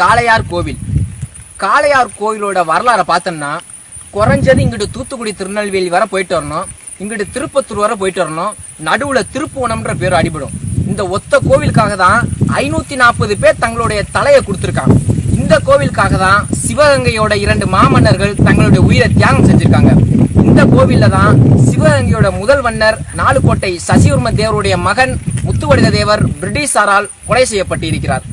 காளையார் கோவில். காளையார் கோவிலோட வரலாறை பார்த்தோம்னா குறைஞ்சது இங்கிட்டு தூத்துக்குடி திருநெல்வேலி வரை போயிட்டு வரணும். இங்கிட்டு திருப்பத்தூர் வரை போயிட்டு வரணும். நடுவில் திருப்புவனம்ன்ற பேர் அடிபடும். இந்த ஒத்த கோவிலுக்காக தான் ஐநூற்றி நாற்பது பேர் தங்களுடைய தலையை கொடுத்துருக்காங்க. இந்த கோவிலுக்காக தான் சிவகங்கையோட இரண்டு மாமன்னர்கள் தங்களுடைய உயிரை தியாகம் செஞ்சுருக்காங்க. இந்த கோவிலில் தான் சிவகங்கையோட முதல் மன்னர் நாலுக்கோட்டை சசிவர்ம தேவருடைய மகன் முத்துவடித தேவர் பிரிட்டிஷாரால் கொலை செய்யப்பட்டிருக்கிறார்.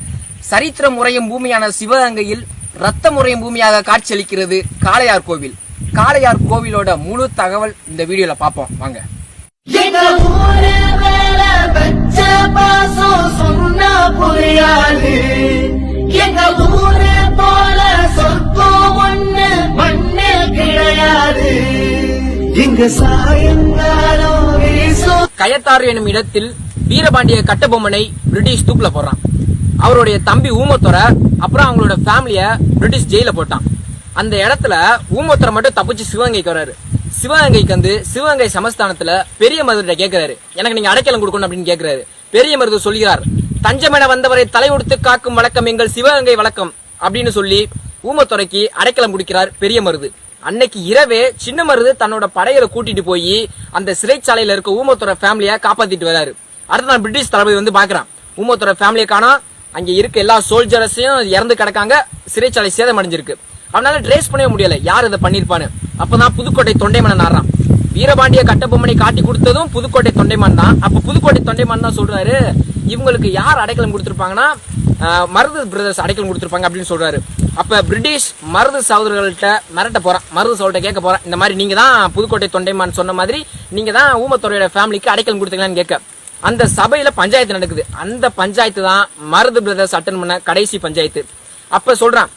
சரித்திர முறையும் பூமியான சிவகங்கையில் ரத்த முறையும் பூமியாக காட்சியளிக்கிறது காளையார் கோவில். காளையார் கோவிலோட முழு தகவல் இந்த வீடியோல பார்ப்போம். வாங்க. கயத்தாறு எனும் இடத்தில் வீரபாண்டிய கட்டபொம்மனை பிரிட்டிஷ் தூக்குல போடுறான். அவருடைய தம்பி ஊமத்துறை அப்புறம் அவங்களோட ஃபேமிலிய பிரிட்டிஷ் ஜெயில போட்டான். அந்த இடத்துல ஊமத்துறை மட்டும் தப்பிச்சு சிவகங்கைக்கு வராரு சிவகங்கைக்கு வந்து சிவகங்கை சமஸ்தானத்துல பெரிய மருதுகிட்ட கேட்கிறாரு எனக்கு நீங்க அடைக்கலம் கொடுக்கணும் அப்படின்னு கேட்கிறாரு பெரிய மருது சொல்கிறார் தஞ்சமென வந்தவரை தலையுடுத்து காக்கும் வழக்கம் எங்கள் சிவகங்கை வழக்கம் அப்படின்னு சொல்லி ஊமத்துறைக்கு அடைக்கலம் கொடுக்கிறார் பெரிய மருது. அன்னைக்கு இரவே சின்ன மருது தன்னோட படைகளை கூட்டிட்டு போய் அந்த சிறைச்சாலையில இருக்க ஊமத்துறை ஃபேமிலியை காப்பாத்திட்டு வராரு அடுத்த நாள் பிரிட்டிஷ் தளபதி வந்து பாக்குறான். ஊமத்துறை ஃபேமிலியை காணா அங்கே இருக்க எல்லா சோல்ஜர்ஸையும் இறந்து கிடக்காங்க. சிறைச்சாலை சேதம் அடைஞ்சிருக்கு அவனால ட்ரேஸ் பண்ணவே முடியல. யார் இதை பண்ணியிருப்பான்னு. அப்பதான் புதுக்கோட்டை தொண்டைமனன் ஆடுறான் வீரபாண்டிய கட்டபொம்மனை காட்டி கொடுத்ததும் புதுக்கோட்டை தொண்டைமான் தான். அப்ப புதுக்கோட்டை தொண்டைமான் தான் சொல்றாரு இவங்களுக்கு யார் அடைக்கலம் கொடுத்துருப்பாங்கன்னா மருது பிரதர்ஸ் அடைக்கலம் கொடுத்துருப்பாங்க அப்படின்னு சொல்றாரு. அப்ப பிரிட்டிஷ் மருது சகோதரர்கள்ட்ட மிரட்ட போறான். மருது சகோதர கேட்க போறான். இந்த மாதிரி நீங்க தான் புதுக்கோட்டை தொண்டைமான் சொன்ன மாதிரி நீங்க தான் ஊமத்துறையோட ஃபேமிலிக்கு அடைக்கலம் கொடுத்தீங்களான்னு கேட்க. அந்த சபையில பஞ்சாயத்து நடக்குது. அந்த பஞ்சாயத்து தான் மருது பிரதர்ஸ் அட்டன் பண்ண கடைசி பஞ்சாயத்து. அப்ப சொல்றான்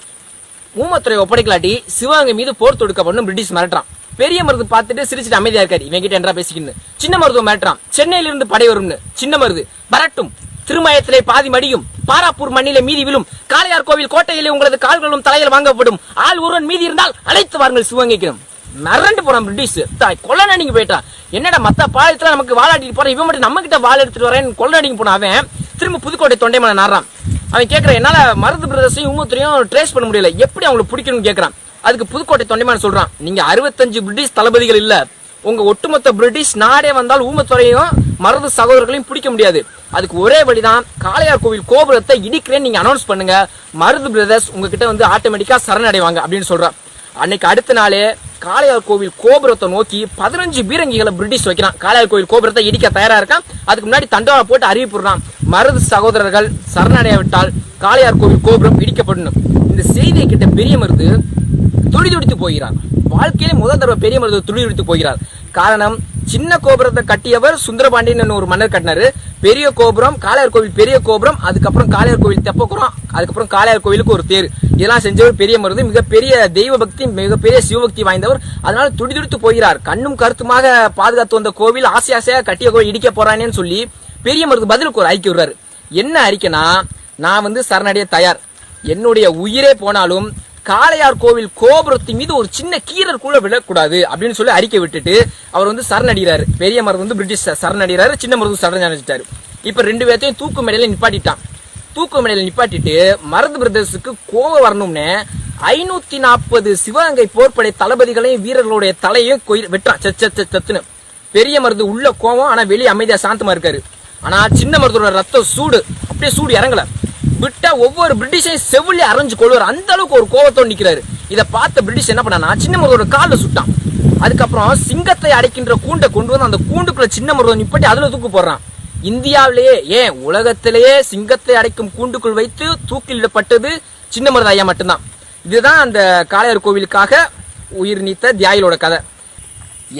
ஊமத்துறை ஒப்படைக்கலாட்டி சிவகங்கை மீது போர் தொடுக்கப்படும் பிரிட்டிஷ் மிரட்டுறான். பெரிய மருது பார்த்துட்டு சிரிச்சிட்டு அமைதியா இருக்காரு. இவன் கிட்ட என்றா பேசிக்கின்னு. சின்ன மருதுவ மிரட்டுறான். சென்னையில இருந்து படை வரும்னு. சின்ன மருது வரட்டும். திருமயத்திலே பாதி மடியும். பாராப்பூர் மண்ணிலே மீதி விழும். காளையார் கோவில் கோட்டையிலே உங்களது கால்களும் தலையில் வாங்கப்படும். ஆள் ஒருவன் மீதி இருந்தால் அழைத்து வாருங்கள் சிவகங்கைக்கு. மிரண்டு போறான் பிரிட்டிஷ். தாய் நீங்க போயிட்டான். என்னடா மத்த பாலத்துல நமக்கு வாழாட்டிட்டு போறான்? இவன் மட்டும் நம்ம கிட்ட வாழ எடுத்துட்டு வரேன் கொள்ளடிங்க போன அவன் திரும்ப புதுக்கோட்டை தொண்டைமலை நாடுறான். அவன் கேக்குறான் என்னால மருது பிரதர்ஸையும் உமத்துறையும் ட்ரேஸ் பண்ண முடியல. எப்படி அவங்களுக்கு பிடிக்கணும்னு கேக்குறான்? அதுக்கு புதுக்கோட்டை தொண்டைமலை சொல்றான் நீங்க அறுபத்தஞ்சு பிரிட்டிஷ் தளபதிகள் இல்ல. உங்க ஒட்டுமொத்த பிரிட்டிஷ் நாடே வந்தால் ஊமத்துறையும் மருது சகோதரர்களையும் பிடிக்க முடியாது. அதுக்கு ஒரே வழிதான் காளையார் கோவில் கோபுரத்தை இடிக்கிறேன்னு நீங்க அனௌன்ஸ் பண்ணுங்க. மருது பிரதர்ஸ் உங்ககிட்ட வந்து ஆட்டோமேட்டிக்கா சரணடைவாங்க அப்படின்னு சொல்றான். அன்னைக்கு அடுத்த நாளே காளையார் கோவில் கோபுரத்தை நோக்கி பதினஞ்சு பீரங்கிகளை பிரிட்டிஷ் வைக்கிறான். காளையார் கோவில் கோபுரத்தை இடிக்க தயாரா இருக்கான். அதுக்கு முன்னாடி தண்டவாளம் போட்டு அறிவிப்புறான் மருது சகோதரர்கள் சரணடையாவிட்டால் காளையார் கோவில் கோபுரம் இடிக்கப்படணும். இந்த செய்தியை கிட்ட பெரிய மருது துடிதுடித்து போகிறார். வாழ்க்கையிலே முதல் தடவை பெரிய மருது துடிதுடித்து போகிறார். காரணம் சின்ன கோபுரத்தை கட்டியவர் சுந்தரபாண்டியன் ஒரு மன்னர் கட்டினாரு. பெரிய கோபுரம் காளையார் கோவில் பெரிய கோபுரம் அதுக்கப்புறம் காளையார் கோவில் தெப்பக்குறம் அதுக்கப்புறம் காளையார் கோவிலுக்கு ஒரு தேர். இதெல்லாம் செஞ்சவர் பெரிய மருந்து மிகப்பெரிய தெய்வ பக்தி மிகப்பெரிய சிவபக்தி வாய்ந்தவர். அதனால துடிதுடித்து போகிறார். கண்ணும் கருத்துமாக பாதுகாத்து வந்த கோவில் ஆசை ஆசையாக கட்டிய கோவில் இடிக்க போறானேன்னு சொல்லி பெரிய மருந்து பதிலுக்கு ஒரு அறிக்கை விடுறாரு. என்ன அறிக்கைனா நான் வந்து சரணடைய தயார். என்னுடைய உயிரே போனாலும் காளையார் கோவில் கோபுரத்தின் மீது ஒரு சின்ன கீரல் கூட விழக்கூடாது அப்படின்னு சொல்லி அறிக்கை விட்டுட்டு அவர் வந்து சரணடைகிறாரு. பெரிய மருது வந்து பிரிட்டிஷ் சரணடைகிறாரு. சின்ன மருது சரணடைஞ்சிட்டாரு இப்ப ரெண்டு பேர்த்தையும் தூக்கு மேடையில நிப்பாட்டிட்டான். தூக்கு மேடையில நிப்பாட்டிட்டு மருது பிரதர்ஸுக்கு கோவம் வரணும்னு ஐநூத்தி நாற்பது சிவகங்கை போர்ப்படை தளபதிகளையும் வீரர்களுடைய தலையும் வெட்டான் வெட்டுறான். சத்துன்னு பெரிய மருது உள்ள கோவம் ஆனா வெளியே அமைதியா சாந்தமா இருக்காரு. ஆனா சின்ன மருதோட ரத்தம் சூடு. அப்படியே சூடு இறங்கல. விட்டா ஒவ்வொரு பிரிட்டிஷையும் செவிலி அரைஞ்சு கொள்வார். அந்த அளவுக்கு ஒரு கோவத்தோடு நிற்கிறாரு இதை பார்த்த பிரிட்டிஷ் என்ன பண்ணானா சின்ன மருதோட காலில் சுட்டான். அதுக்கப்புறம் சிங்கத்தை அடைக்கின்ற கூண்டை கொண்டு வந்து அந்த கூண்டுக்குள்ள சின்ன மருதம் நிப்பட்டி அதுல தூக்கு போடுறான். இந்தியாவிலேயே ஏன்? உலகத்திலேயே சிங்கத்தை அடைக்கும் கூண்டுக்குள் வைத்து தூக்கிலிடப்பட்டது சின்ன மருது ஐயா மட்டும்தான். இதுதான் அந்த காளையார் கோவிலுக்காக உயிர் நீத்த தியாயிலோட கதை.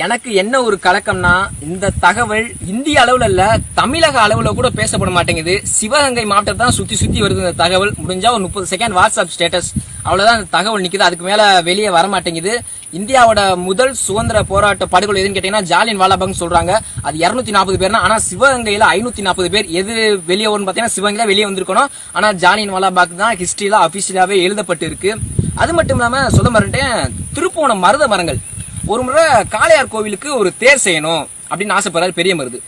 எனக்கு என்ன ஒரு கலக்கம்னா இந்த தகவல் இந்திய அளவுல இல்ல தமிழக அளவுல கூட பேசப்பட மாட்டேங்குது. சிவகங்கை மாவட்டத்தை தான் சுத்தி சுத்தி வருது இந்த தகவல். முடிஞ்சா ஒரு முப்பது செகண்ட் வாட்ஸ்அப் ஸ்டேட்டஸ் அவ்வளவுதான் இந்த தகவல் நிக்குது. அதுக்கு மேல வெளியே வர மாட்டேங்குது. இந்தியாவோட முதல் சுதந்திர போராட்ட படுகொலை எதுன்னு கேட்டீங்கன்னா ஜாலியன் வாலாபாக் சொல்றாங்க. அது 240 நாற்பது பேர்னா ஆனா சிவகங்கையில ஐநூத்தி நாற்பது பேர் எது வெளியே வரும்னு பாத்தீங்கன்னா சிவகங்கை தான் வெளியே வந்திருக்கணும். ஆனா ஜாலியன் வாலாபாக் தான் ஹிஸ்டரியில அபிஷியலாவே எழுதப்பட்டு இருக்கு அது மட்டும் இல்லாம சொல்ல மறந்துட்டேன் திருப்போணம் மருத மரங்கள். ஒரு முறை காளையார் கோவிலுக்கு ஒரு தேர் செய்யணும் அப்படின்னு ஆசைப்படுறாரு பெரிய மருது.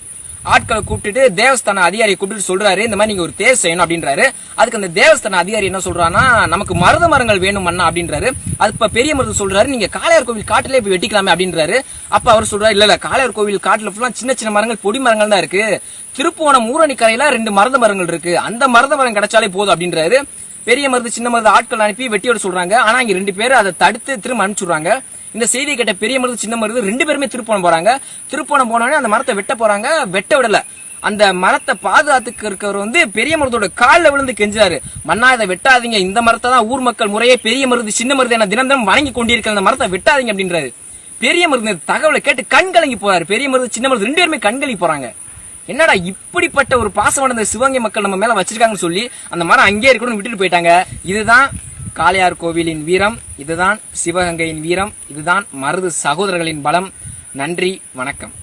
ஆட்களை கூப்பிட்டுட்டு தேவஸ்தான அதிகாரியை கூப்பிட்டு சொல்றாரு இந்த மாதிரி நீங்க ஒரு தேர் செய்யணும் அப்படின்றாரு. அதுக்கு அந்த தேவஸ்தான அதிகாரி என்ன சொல்றான்னா நமக்கு மருத மரங்கள் வேணும் அண்ணா அப்படின்றாரு. அது இப்ப பெரிய மருது சொல்றாரு நீங்க காளையார் கோவில் காட்டிலே போய் வெட்டிக்கலாமே அப்படின்றாரு. அப்ப அவர் சொல்றாரு இல்ல இல்ல காளையார் கோவில் காட்டுல ஃபுல்லா சின்ன சின்ன மரங்கள் பொடி மரங்கள் தான் இருக்கு. திருப்புவனம் ஊரணி கரையில ரெண்டு மருத மரங்கள் இருக்கு. அந்த மருத மரம் கிடைச்சாலே போதும் அப்படின்றாரு. பெரிய மருது சின்ன மருது ஆட்கள் அனுப்பி வெட்டியோட சொல்றாங்க. ஆனா இங்க ரெண்டு பேரும் அதை தடுத்து திரும்ப அனுப்பிச்சுடுறாங்க. இந்த செய்தி கேட்ட பெரிய மருது சின்ன மருது ரெண்டு பேருமே திருப்போணம் போறாங்க. திருப்போணம் போனோடனே அந்த மரத்தை வெட்ட போறாங்க. வெட்ட விடல. அந்த மரத்தை பாதுகாத்துக்கு இருக்கிறவர் வந்து பெரிய மருதோட காலில் விழுந்து கெஞ்சாரு. மண்ணா இதை வெட்டாதீங்க. இந்த மரத்தை தான் ஊர் மக்கள் முறையே பெரிய மருது சின்ன மருது என தினம் தினம் வணங்கி கொண்டிருக்கிற அந்த மரத்தை வெட்டாதீங்க அப்படின்றாரு. பெரிய மருந்து தகவலை கேட்டு கண் கலங்கி போறாரு. பெரிய மருந்து சின்ன மருந்து ரெண்டு பேருமே கண் கலங்கி போறாங்க. என்னடா இப்படிப்பட்ட ஒரு பாசமான இந்த சிவகங்கை மக்கள் நம்ம மேல வச்சிருக்காங்கன்னு சொல்லி அந்த மரம் அங்கேயே இருக்கணும்னு விட்டுட்டு போயிட்டாங்க. இதுதான் காளையார் கோவிலின் வீரம் இதுதான் சிவகங்கையின் வீரம் இதுதான் மருது சகோதரர்களின் பலம். நன்றி வணக்கம்.